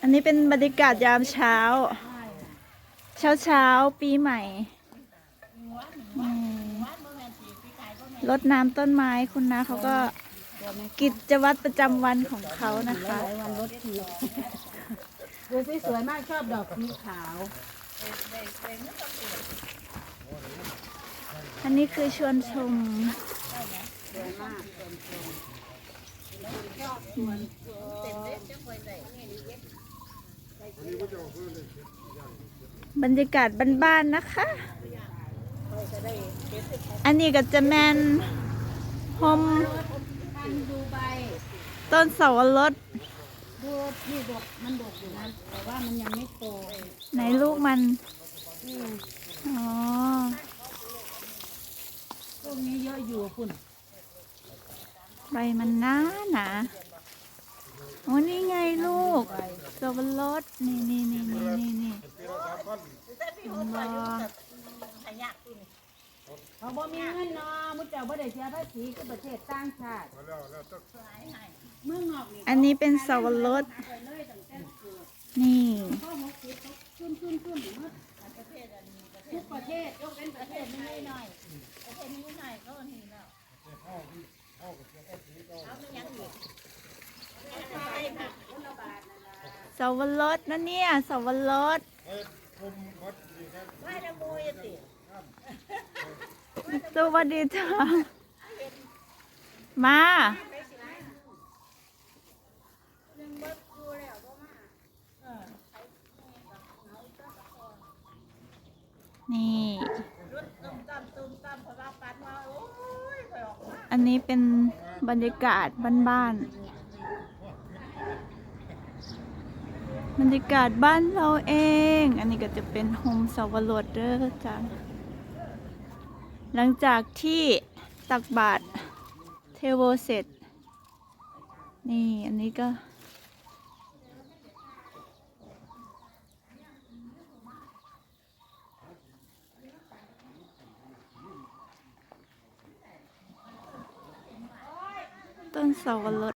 อันนี้เป็นบรรยากาศยามเช้า เช้าเช้าๆปีใหม่อืมรดน้ำต้นไม้คุณนะเขาก็กิจวัตรประจำวันของเขานะคะหลายวันรถทีดูสิสวยมากชอบดอกสีขาว อันนี้คือชวนชมสวยมาก บรรยากาศบ้านๆนะคะ อันนี้ก็จะแมนโฮมพันดูใบต้นเสาวรสดูนี่ดอกมันดกอยู่นะแต่ว่ามันยังไม่โตไหนลูกมันนี่ไงอ๋อพวกนี้เยอะอยู่คุณใบมันหนาหนา โอ้นี่ไงลูกใบสับปะรดนี่นี่นี่นี่นี่นี่ว้าเขาบ่มีเงินเนาะมุจเจ้าบ่ได้เสียภาษีคือประเทศต่างชาติเมืองนอกนี่อันนี้เป็นสับปะรดไปเลยตั้งแต่เกิดนี่ข้อหกสิบเขาขึ้นขึ้นขึ้นหมดทุกประเทศยกเว้นประเทศนี้หน่อยประเทศนี้หน่อยก็นี่แล้วเอาไม่ยังอีก สับปะรดนะเนี่ยสับปะรดว่าจะโมยติสวัสดีจ้ามานี่อันนี้เป็นบรรยากาศบ้านๆ บรรยากาศบ้านเราเอง อันนี้ก็จะเป็นโฮมสวรสเด้อจ้าหลังจากที่ตักบาตรเทโวเสร็จ นี่อันนี้ก็ ต้นสวรส